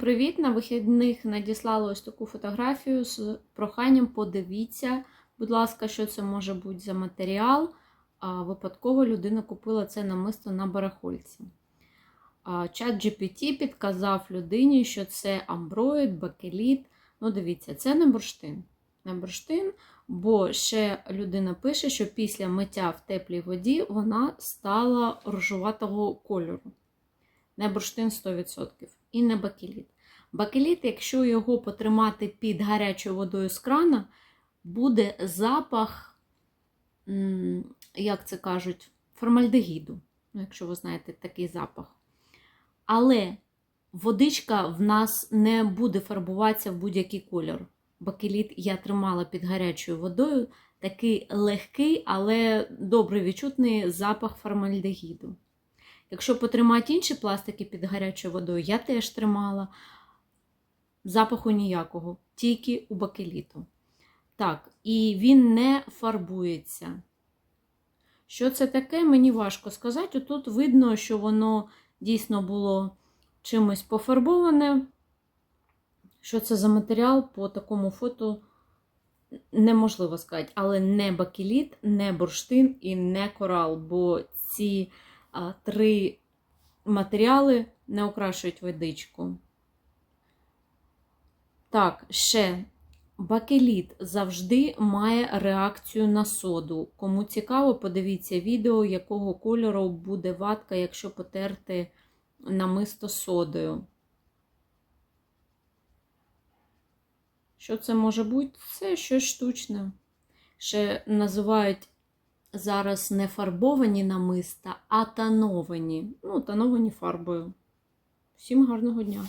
Привіт! На вихідних надіслала ось таку фотографію з проханням подивіться, будь ласка, що це може бути за матеріал. А, Випадково людина купила це намисто на барахольці. Чат GPT підказав людині, що це амброїд, бакеліт. Ну, дивіться, це не бурштин. Не бурштин, бо ще людина пише, що після миття в теплій воді вона стала рожуватого кольору. Не бурштин 100% і не бакеліт. Бакеліт, якщо його потримати під гарячою водою з крана, буде запах, як це кажуть, формальдегіду. Ну, якщо ви знаєте такий запах. Але водичка в нас не буде фарбуватися в будь-який кольор. Бакеліт я тримала під гарячою водою, такий легкий, але добре відчутний запах формальдегіду. Якщо потримати інші пластики під гарячою водою, я теж тримала запаху ніякого, тільки у бакеліту. Так, і він не фарбується. Що це таке, мені важко сказати. Тут видно, що воно дійсно було чимось пофарбоване. Що це за матеріал по такому фото неможливо сказати, але не бакеліт, не бурштин і не корал, бо ці три матеріали не окрашують водичку. Так, ще бакеліт завжди має реакцію на соду. Кому цікаво, подивіться відео, якого кольору буде ватка, якщо потерти намисто содою. Що це може бути? Це щось штучне. Ще називають зараз не фарбовані намиста, а тановані. Ну, тановані фарбою. Всім гарного дня!